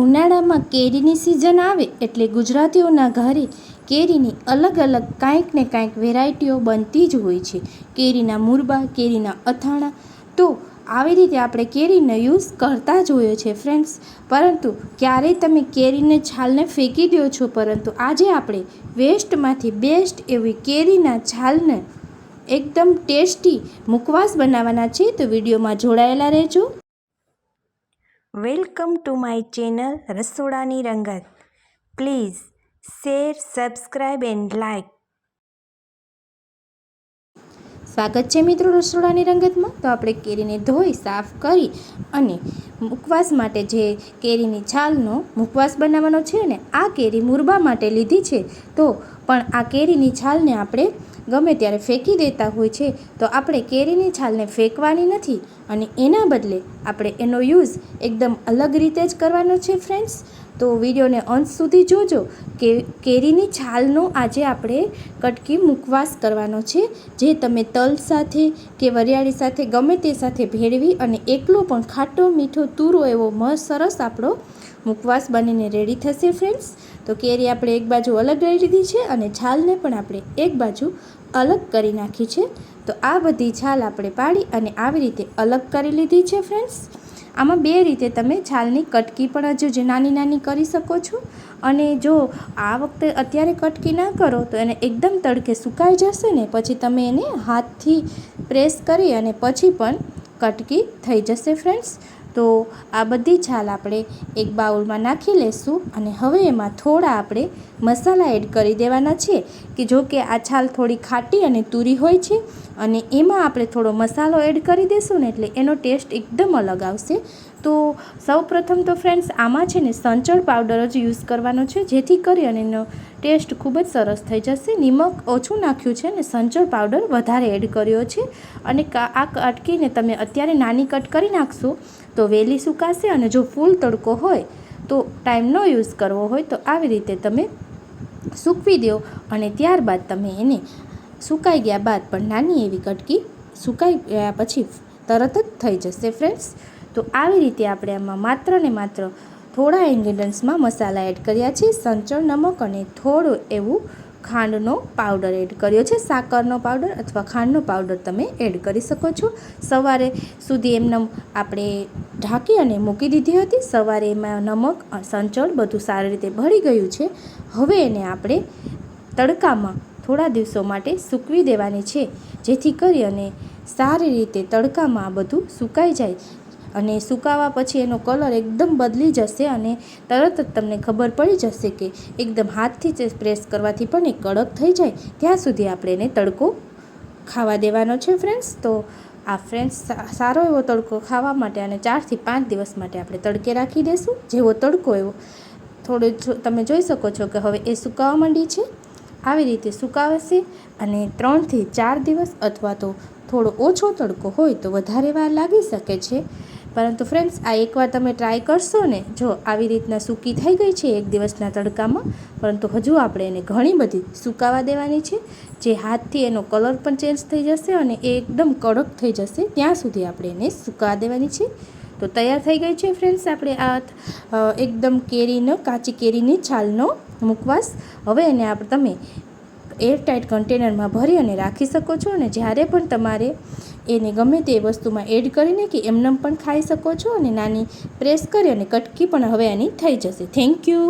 ઉનાળામાં કેરીની સિઝન આવે એટલે ગુજરાતીઓના ઘરે કેરીની અલગ અલગ કાંઈક ને કાંઈક વેરાયટીઓ બનતી જ હોય છે. કેરીના મુરબા, કેરીના અથાણાં, તો આવી રીતે આપણે કેરીનો યુઝ કરતા જ હોઈએ છીએ ફ્રેન્ડ્સ પરંતુ ક્યારેય તમે કેરીને છાલને ફેંકી દો છો, પરંતુ આજે આપણે વેસ્ટમાંથી બેસ્ટ એવી કેરીના છાલને એકદમ ટેસ્ટી મુકવાસ બનાવવાના છે તો વિડીયોમાં જોડાયેલા રહેજો. વેલકમ ટુ માય ચેનલ રસોડાની રંગત please share subscribe and like સ્વાગત છે મિત્રો રસોડાની રંગતમાં. તો આપણે કેરીને ધોઈ, સાફ કરી અને મુખવાસ માટે જે કેરીની છાલનો મુખવાસ બનાવવાનો છે ને આ કેરી મુરબા માટે લીધી છે, તો પણ આ કેરીની છાલને આપણે ગમે ત્યારે ફેંકી દેતા હોય છે, તો આપણે કેરીની છાલને ફેંકવાની નથી અને એના બદલે આપણે એનો યુઝ એકદમ અલગ રીતે જ કરવાનો છે ફ્રેન્ડ્સ. તો વિડીયોને અંત સુધી જોજો કે કેરીની છાલનો આજે આપણે કટકી મુખવાસ કરવાનો છે, જે તમે તલ સાથે કે વરિયાળી સાથે ગમે તે સાથે ભેળવી અને એકલો પણ ખાટો મીઠો તુરો એવો સરસ આપણો મુખવાસ બનીને રેડી થશે ફ્રેન્ડ્સ. તો કેરી આપણે એક બાજુ અલગ લઈ લીધી છે અને છાલને પણ આપણે એક બાજુ અલગ કરી નાખી છે. તો આ બધી છાલ આપણે પાડી અને આવી રીતે અલગ કરી લીધી છે ફ્રેન્ડ્સ. આમાં બે રીતે તમે છાલની કટકી પણ હજુ જે નાની નાની કરી શકો છો. અને જો આ વખતે અત્યારે કટકી ના કરો તો એને એકદમ તડકે સુકાઈ જશે ને પછી તમે એને હાથથી પ્રેસ કરી અને પછી પણ કટકી થઈ જશે ફ્રેન્ડ્સ. તો આ બધી છાલ આપણે એક બાઉલમાં નાખી લેશું અને હવે એમાં થોડા આપણે મસાલા એડ કરી દેવાના છે કે જો કે આ છાલ થોડી ખાટી અને તૂરી હોય છે અને એમાં આપણે થોડો મસાલો એડ કરી દેશું ને એટલે એનો ટેસ્ટ એકદમ અલગ આવશે. તો સૌ પ્રથમ તો ફ્રેન્ડ્સ આમાં છે ને સંચળ પાવડર જ યુઝ કરવાનો છે, જેથી કરી અને એનો ટેસ્ટ ખૂબ જ સરસ થઈ જશે. નિમક ઓછું નાખ્યું છે ને સંચળ પાવડર વધારે એડ કર્યો છે. અને આ અટકીને તમે અત્યારે નાની કટ કરી નાખશો તો વહેલી સુકાશે અને જો ફૂલ તડકો હોય તો ટાઈમ ન યુઝ કરવો હોય તો આવી રીતે તમે સૂકવી દો અને ત્યારબાદ તમે એને સુકાઈ ગયા બાદ પણ નાની એવી કટકી સુકાઈ ગયા પછી તરત જ થઈ જશે ફ્રેન્ડ્સ. તો આવી રીતે આપણે આમાં માત્ર ને માત્ર થોડા ઇન્ગ્રીડિયન્ટ્સમાં મસાલા એડ કર્યા છે, સંચળ, નમક અને થોડું એવું ખાંડનો પાવડર એડ કર્યો છે. સાકરનો પાવડર અથવા ખાંડનો પાવડર તમે એડ કરી શકો છો. સવારે સુધી એમને આપણે ઢાંકી અને મૂકી દીધી હતી. સવારે એમાં નમક, સંચળ બધું સારી રીતે ભળી ગયું છે. હવે એને આપણે તડકામાં થોડા દિવસો માટે સૂકવી દેવાની છે. જેથી કરી અને સારી રીતે તડકામાં બધું સુકાઈ જાય. અને સુકાવા પછી એનો કલર એકદમ બદલી જશે અને તરત જ તમને ખબર પડી જશે કે એકદમ હાથથી જ પ્રેસ કરવાથી પણ એ કડક થઈ જાય. ત્યાં સુધી આપણે એને તડકો ખાવા દેવાનો છે ફ્રેન્ડ્સ. તો આ ફ્રેન્ડ્સ સારો એવો તડકો ખાવા માટે અને ચારથી પાંચ દિવસ માટે આપણે તડકે રાખી દઈશું જેવો તડકો એવો. થોડો તમે જોઈ શકો છો કે હવે એ સુકાવા માંડી છે. આવી રીતે સુકાવશે અને ત્રણથી ચાર દિવસ અથવા તો થોડો ઓછો તડકો હોય તો વધારે વાર લાગી શકે છે. પરંતુ ફ્રેન્ડ્સ આ એકવાર તમે ટ્રાય કરશો ને, જો આવી રીતના સૂકી થઈ ગઈ છે એક દિવસના તડકામાં, પરંતુ હજુ આપણે એને ઘણી બધી સુકાવા દેવાની છે, જે હાથથી એનો કલર પણ ચેન્જ થઈ જશે અને એ એકદમ કડક થઈ જશે, ત્યાં સુધી આપણે એને સુકાવા દેવાની છે. તો તૈયાર થઈ ગઈ છે ફ્રેન્ડ્સ આપણે આ એકદમ કેરીનો, કાચી કેરીની છાલનો મુકવાસ હવે એને આપણે તમે એરટાઇટ કન્ટેનરમાં ભરી અને રાખી શકો છો અને જ્યારે પણ તમારે એને ગમે તે વસ્તુમાં એડ કરીને કે એમનેમ પણ ખાઈ શકો છો અને નાની પ્રેસ કરી અને કટકી પણ હવે એની થઈ જશે. Thank you